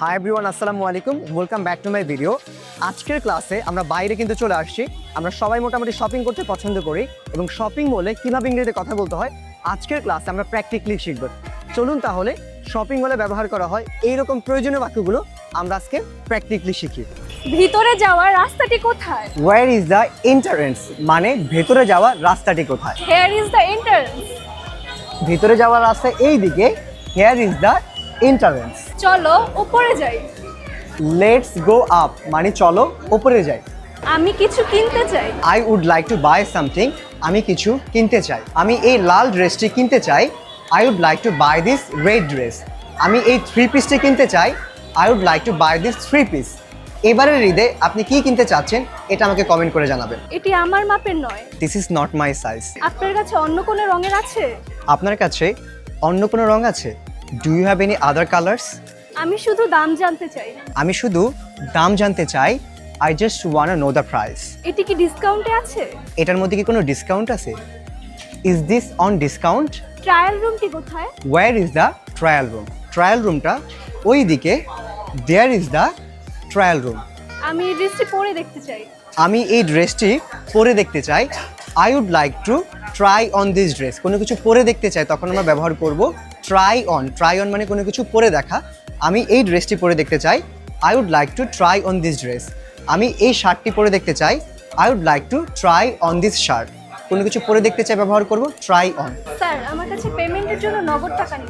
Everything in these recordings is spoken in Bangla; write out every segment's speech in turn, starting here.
হাই এভরিওয়ান আসসালামু আলাইকুম। Welcome back to my video আজকের ক্লাসে আমরা বাইরে কিন্তু চলে আসছি। আমরা সবাই মোটামুটি শপিং করতে পছন্দ করি এবং শপিং মলে কীভাবে ইংরেজিতে কথা বলতে হয় আজকের ক্লাসে আমরা প্র্যাকটিক্যালি শিখব। চলুন তাহলে শপিং মলে ব্যবহার করা হয় এইরকম প্রয়োজনীয় বাক্যগুলো আমরা আজকে প্র্যাকটিক্যালি শিখি। ভিতরে যাওয়ার রাস্তাটি কোথায়? ওয়ার ইজ দ্য এন্টারেন্স মানে ভেতরে যাওয়ার রাস্তাটি কোথায়? হেয়ার ইজ দ্য এন্ট্রান্স ভেতরে যাওয়ার রাস্তা এই দিকে হেয়ার ইজ দ্য এন্টারেন্স চলো উপরে যাই। লেটস গো আপ মানে চলো ওপরে যাই। আমি কিছু কিনতে চাই। I would like to buy something আমি কিছু কিনতে চাই। আমি এই লাল ড্রেসটি কিনতে চাই। I would like to buy this red dress আমি এই থ্রি পিসটি কিনতে চাই। I would like to buy this three piece এবারের ঈদে আপনি কি কিনতে চাচ্ছেন এটা আমাকে কমেন্ট করে জানাবেন। এটি আমার মাপের নয়। This is not my size আপনার কাছে অন্য কোনো রঙের আছে? আপনার কাছে অন্য কোনো রং আছে? Do you have any other colours আমি শুধু দাম জানতে চাই। আমি শুধু দাম জানতে চাই। I just want know the price এটি কি ডিসকাউন্টে আছে? এটার মধ্যে কি কোনো ডিসকাউন্ট আছে? Is this on discount trial রুমটি কোথায়? Where is the trial room trial রুমটা ওই দিকে there is the trial room আমি এই ড্রেসটি পরে দেখতে চাই। আমি এই ড্রেসটি পরে দেখতে চাই। I would like to try on this dress কোনো কিছু পরে দেখতে চাই তখন আমরা ব্যবহার করব। ট্রাই অন ট্রাই অন মানে কোনো কিছু পরে দেখা। আমি এই ড্রেসটি পরে দেখতে চাই। I would like to try on this dress আমি এই শার্টটি পরে দেখতে চাই। I would like to try on this shirt কোনো কিছু পরে দেখতে চাই ব্যবহার করব? ট্রাই অন স্যার আমার কাছে পেমেন্টের জন্য নগদ টাকা নেই।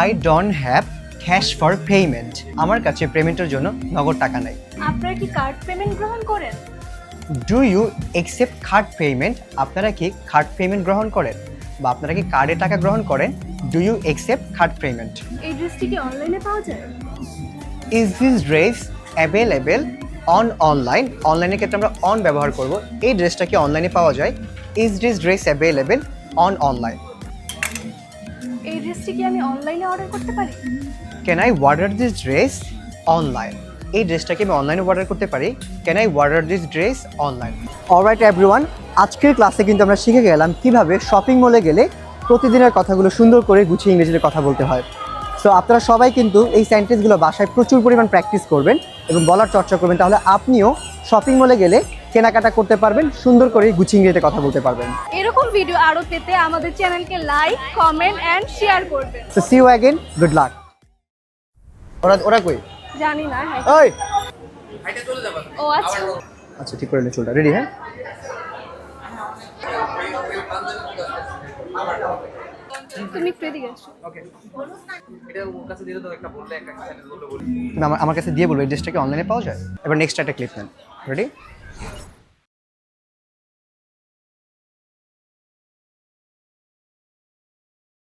I don't have cash for payment আমার কাছে পেমেন্টের জন্য নগদ টাকা নেই। আপনারা কি কার্ড পেমেন্ট গ্রহণ করেন? Do you accept card payment আপনারা কি কার্ড পেমেন্ট গ্রহণ করেন? বা আপনারা কি কার্ডে টাকা গ্রহণ করেন? Do you accept card payment এই ড্রেসটি কি অনলাইনে পাওয়া যায়? Is this dress available on online অনলাইনের ক্ষেত্রে আমরা অন ব্যবহার করব। এই ড্রেসটা কি অনলাইনে পাওয়া যায়? Is this dress available on online এই ড্রেসটি কি আমি অনলাইনে অর্ডার করতে পারি? Can I order this dress online এই ড্রেসটাকে আমি অনলাইনে অর্ডার করতে পারি। Can I order this dress online alright everyone আজকের ক্লাসে কিন্তু আমরা শিখে গেলাম কীভাবে শপিং মলে গেলে প্রতিদিনের কথাগুলো সুন্দর করে গুছিয়ে ইংরেজিতে কথা বলতে হয়। সো আপনারা সবাই কিন্তু এই সেন্টেন্সগুলো বাসায় প্রচুর পরিমাণ প্র্যাকটিস করবেন এবং বলার চর্চা করবেন। তাহলে আপনিও শপিং মলে গেলে কেনাকাটা করতে পারবেন সুন্দর করে গুছিয়ে ইংরেজিতে কথা বলতে পারবেন। এরকম ভিডিও আরও পেতে আমাদের চ্যানেলকে লাইক কমেন্ট এন্ড শেয়ার করবেন। So see you again good luck ওরা ওরা কই? জানি না হ্যাঁ। ওই ও আচ্ছা। আচ্ছা ঠিক করে নে চুলটা। রেডি হ্যাঁ? তুমি একটু এদিকে আসো এটা ওর কাছে দিলে তো একটা বললে একটা বললে না, আমার আমার কাছে দিয়ে বলব এই ড্রেসটাকে অনলাইনে পাওয়া যায়? এবার নেক্সট একটা ক্লিপ নেন। রেডি